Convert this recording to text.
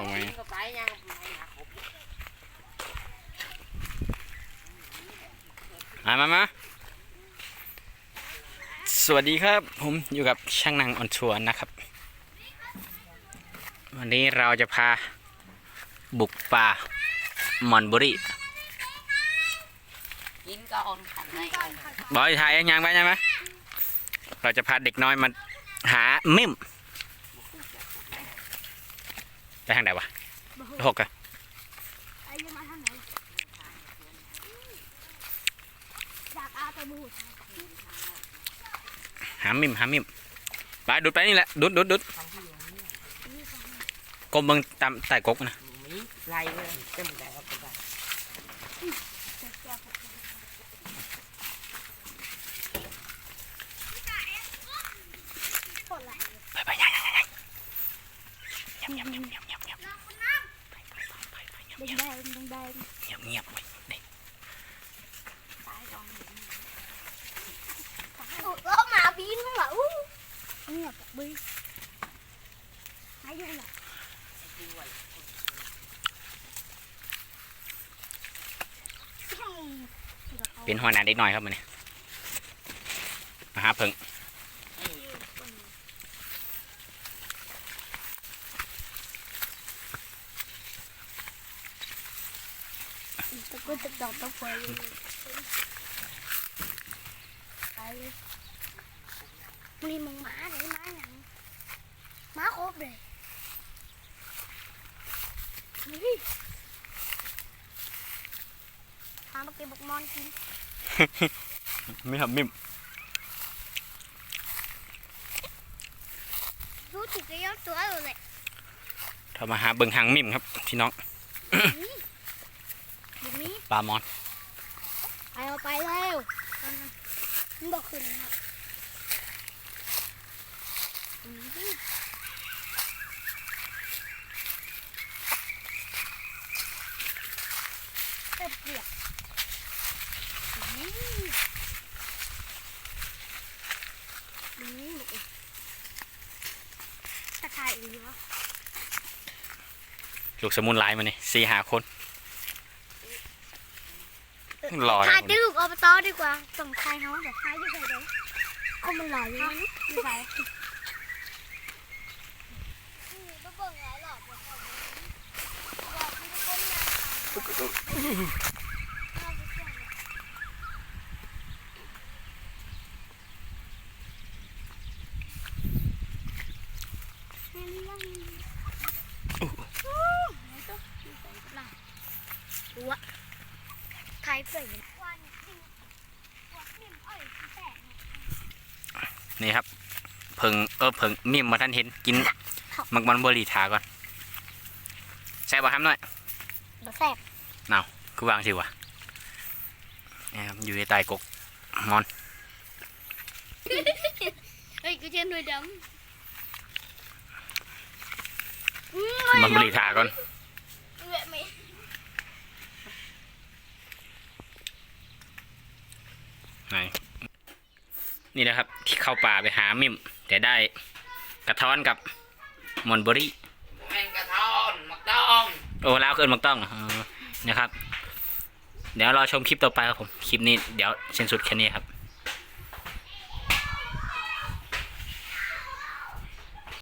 เอาไหมก็ไปยังมามามาสวัสดีครับ ผมอยู่กับช่างนางออนทัวร์นะครับ วันนี้เราจะพาบุกป่ามอนบุรีกินก็ออนขันในกันบอยไทยยังไปยังไหมเราจะพาเด็กน้อยมาหามิมไป ทางไหนวะหกอะไอ้ยังมาทางไหนอยากเอาไปบูดหามิมหามิมไปดุดไปนี่แหละดุดดุดดุดกลมเบังตามใต้กกนะมีไล่เลยเต็มแต่ก็ไปปวดไหล่ไปไปยังยังยังยังยำยำยำ ยำยำยำแดงแดงแดงเงียบเงียบไว้นี่แล้วหมาบินข้างหลังอู้เงียบบินหายอยู่ไหนเป็นหัวหน้าเด็กน้อยครับมันนี่มาหาเพิ่ง ตะกุตะดอกตะไฟไปเลยมีมึงหมาไหนหมาหนังหมาครบเลยนี่ทามาเก็บบุกมอนกินไม่ทำมิมรู้สึกจะยอดตัวเลยเรามาหาเบิ่งหางมิมครับพี่น้อง ปลามอนไปเอาไปเร็วมันบอกขึ้นครับอืมเต็มเปลือกอืมอืมลูกอีกตะไคร้อีกวะลูกสมุนไลายมานี่สี่หาคน รอนะถ่ายที่ลูกอบตดีกว่าส่งถ่ายเขาแต่ถ่ายอยู่ไหนเดี๋ยวก็มันหลายอยู่นะอยู่ไหนก็เบิ่งหลายหลอดเดี๋ยวก่อนหลอดที่ทุกคนนั่งทำตัวไทย เปล่งวันจริงวันนิ่มอ้อยแตกนี่ครับ เพิ่งเออเพิ่งมิมมาท่านเห็นกินมักมันเบอร์รี่ถาก่อนแซ่บป่ะครับหน่อยบะแสบคือวางสิวะนี่ครับอยู่ในใต้กกมอนเฮ้ยกูเจนด้วยดำมันเบอร์รี่ถาก่อน เวะไม่ ไหนนี่นะครับ ที่เข้าป่าไปหามิมแต่ได้กระท้อนกับมอนเบอร์รี่แมงกระทอนมักดองโอ้แล้วเกินมักต้องเออนะครับ เดี๋ยวรอชมคลิปต่อไปครับผม คลิปนี้เดี๋ยวเส้นสุดแค่นี้ครับ